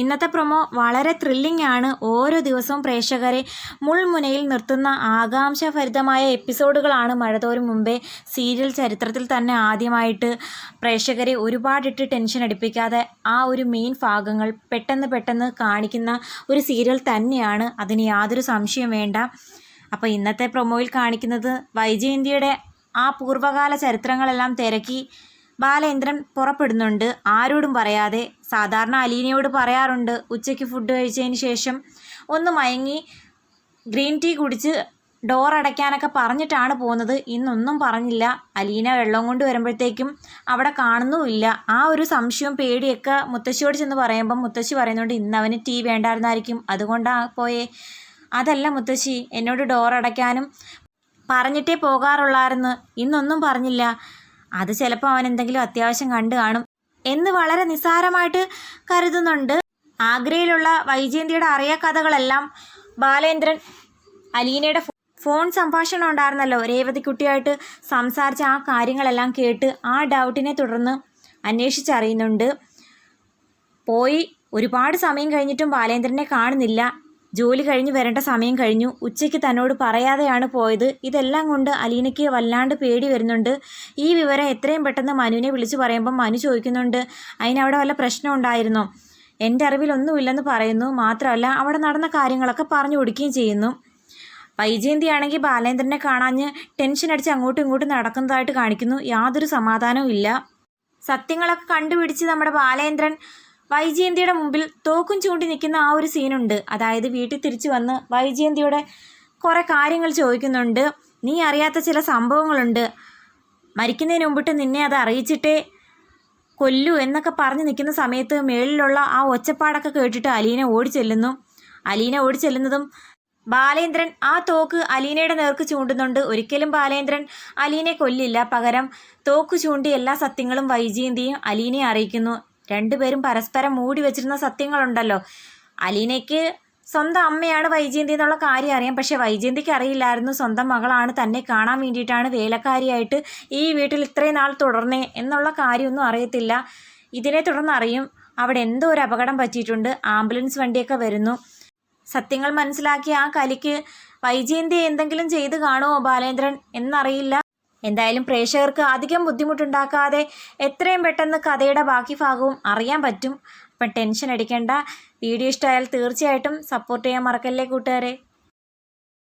ഇന്നത്തെ പ്രൊമോ വളരെ ത്രില്ലിംഗ് ആണ്. ഓരോ ദിവസവും പ്രേക്ഷകരെ മുൾമുനയിൽ നിർത്തുന്ന ആകാംക്ഷഭരിതമായ എപ്പിസോഡുകളാണ് മഴതോരും മുമ്പേ സീരിയൽ ചരിത്രത്തിൽ തന്നെ ആദ്യമായിട്ട് പ്രേക്ഷകരെ ഒരുപാടിട്ട് ടെൻഷൻ അടിപ്പിക്കാതെ ആ ഒരു മെയിൻ ഭാഗങ്ങൾ പെട്ടെന്ന് പെട്ടെന്ന് കാണിക്കുന്ന ഒരു സീരിയൽ തന്നെയാണ്. അതിന് യാതൊരു സംശയം വേണ്ട. അപ്പോൾ ഇന്നത്തെ പ്രൊമോയിൽ കാണിക്കുന്നത് വൈജയന്തിയുടെ ആ പൂർവകാല ചരിത്രങ്ങളെല്ലാം തിരക്കി ബാലേന്ദ്രൻ പുറപ്പെടുന്നുണ്ട്. ആരോടും പറയാതെ സാധാരണ അലീനയോട് പറയാറുണ്ട്. ഉച്ചയ്ക്ക് ഫുഡ് കഴിച്ചതിന് ശേഷം ഒന്ന് മയങ്ങി ഗ്രീൻ ടീ കുടിച്ച് ഡോർ അടയ്ക്കാനൊക്കെ പറഞ്ഞിട്ടാണ് പോകുന്നത്. ഇന്നൊന്നും പറഞ്ഞില്ല. അലീന വെള്ളം കൊണ്ട് വരുമ്പോഴത്തേക്കും അവിടെ കാണുന്നുമില്ല. ആ ഒരു സംശയവും പേടിയൊക്കെ മുത്തശ്ശിയോട് ചെന്ന് പറയുമ്പം മുത്തശ്ശി പറയുന്നുണ്ട് ഇന്ന് അവന് ടീ വേണ്ടായിരുന്നായിരിക്കും. അതുകൊണ്ടാ പോയേ. അതല്ല മുത്തശ്ശി എന്നോട് ഡോർ അടയ്ക്കാനും പറഞ്ഞിട്ടേ പോകാറുള്ളായിരുന്നു. ഇന്നൊന്നും പറഞ്ഞില്ല. അത് ചിലപ്പോൾ അവൻ എന്തെങ്കിലും അത്യാവശ്യം കണ്ടു കാണും എന്ന് വളരെ നിസ്സാരമായിട്ട് കരുതുന്നുണ്ട്. ആഗ്രയിലുള്ള വൈജയന്തിയുടെ അറിയ കഥകളെല്ലാം ബാലേന്ദ്രൻ അലീനയുടെ ഫോൺ സംഭാഷണം ഉണ്ടായിരുന്നല്ലോ. രേവതിക്കുട്ടിയായിട്ട് സംസാരിച്ച ആ കാര്യങ്ങളെല്ലാം കേട്ട് ആ ഡൗട്ടിനെ തുടർന്ന് അന്വേഷിച്ചറിയുന്നുണ്ട്. പോയി ഒരുപാട് സമയം കഴിഞ്ഞിട്ടും ബാലേന്ദ്രനെ കാണുന്നില്ല. ജോലി കഴിഞ്ഞ് വരേണ്ട സമയം കഴിഞ്ഞു. ഉച്ചയ്ക്ക് തന്നോട് പറയാതെയാണ് പോയത്. ഇതെല്ലാം കൊണ്ട് അലീനയ്ക്ക് വല്ലാണ്ട് പേടി വരുന്നുണ്ട്. ഈ വിവരം എത്രയും പെട്ടെന്ന് മനുവിനെ വിളിച്ചു പറയുമ്പം മനു ചോദിക്കുന്നുണ്ട് അതിനവിടെ വല്ല പ്രശ്നം ഉണ്ടായിരുന്നോ? എന്റെ അറിവിലൊന്നുമില്ലെന്ന് പറയുന്നു. മാത്രമല്ല അവിടെ നടന്ന കാര്യങ്ങളൊക്കെ പറഞ്ഞു കൊടുക്കുകയും ചെയ്യുന്നു. വൈജയന്തി ആണെങ്കിൽ ബാലേന്ദ്രനെ കാണാഞ്ഞ് ടെൻഷൻ അടിച്ച് അങ്ങോട്ടും ഇങ്ങോട്ടും നടക്കുന്നതായിട്ട് കാണിക്കുന്നു. യാതൊരു സമാധാനവും ഇല്ല. സത്യങ്ങളൊക്കെ കണ്ടുപിടിച്ച് നമ്മുടെ ബാലേന്ദ്രൻ വൈജയന്തിയുടെ മുമ്പിൽ തോക്കും ചൂണ്ടി നിൽക്കുന്ന ആ ഒരു സീനുണ്ട്. അതായത് വീട്ടിൽ തിരിച്ചു വന്ന് വൈജയന്തിയുടെ കുറേ കാര്യങ്ങൾ ചോദിക്കുന്നുണ്ട്. നീ അറിയാത്ത ചില സംഭവങ്ങളുണ്ട്. മരിക്കുന്നതിന് മുമ്പിട്ട് നിന്നെ അത് അറിയിച്ചിട്ടേ കൊല്ലു എന്നൊക്കെ പറഞ്ഞ് നിൽക്കുന്ന സമയത്ത് മേളിലുള്ള ആ ഒച്ചപ്പാടൊക്കെ കേട്ടിട്ട് അലീന ഓടി ചെല്ലുന്നു. അലീന ഓടി ചെല്ലുന്നതും ബാലേന്ദ്രൻ ആ തോക്ക് അലീനയുടെ നേർക്ക് ചൂണ്ടുന്നുണ്ട്. ഒരിക്കലും ബാലേന്ദ്രൻ അലീനെ കൊല്ലില്ല. പകരം തോക്ക് ചൂണ്ടി എല്ലാ സത്യങ്ങളും വൈജയന്തിയും അലീനയെ അറിയിക്കുന്നു. രണ്ടുപേരും പരസ്പരം മൂടി വെച്ചിരുന്ന സത്യങ്ങളുണ്ടല്ലോ. അലീനയ്ക്ക് സ്വന്തം അമ്മയാണ് വൈജയന്തി എന്നുള്ള കാര്യം അറിയാം. പക്ഷെ വൈജയന്തിക്ക് അറിയില്ലായിരുന്നു. സ്വന്തം മകളാണ് തന്നെ കാണാൻ വേണ്ടിയിട്ടാണ് വേലക്കാരിയായിട്ട് ഈ വീട്ടിൽ ഇത്രയും നാൾ തുടർന്നേ എന്നുള്ള കാര്യമൊന്നും അറിയത്തില്ല. ഇതിനെ തുടർന്ന് അറിയും. അവിടെ എന്തോ ഒരു അപകടം പറ്റിയിട്ടുണ്ട്. ആംബുലൻസ് വണ്ടിയൊക്കെ വരുന്നു. സത്യങ്ങൾ മനസ്സിലാക്കി ആ കലിക്ക് വൈജയന്തി എന്തെങ്കിലും ചെയ്ത് കാണുമോ ബാലേന്ദ്രൻ? എന്നറിയില്ല. എന്തായാലും പ്രേക്ഷകർക്ക് അധികം ബുദ്ധിമുട്ടുണ്ടാക്കാതെ എത്രയും പെട്ടെന്ന് കഥയുടെ ബാക്കി ഭാഗവും അറിയാൻ പറ്റും. അപ്പം ടെൻഷൻ അടിക്കേണ്ട. വീഡിയോ ഇഷ്ടമായാൽ തീർച്ചയായിട്ടും സപ്പോർട്ട് ചെയ്യാൻ മറക്കല്ലേ കൂട്ടുകാരെ?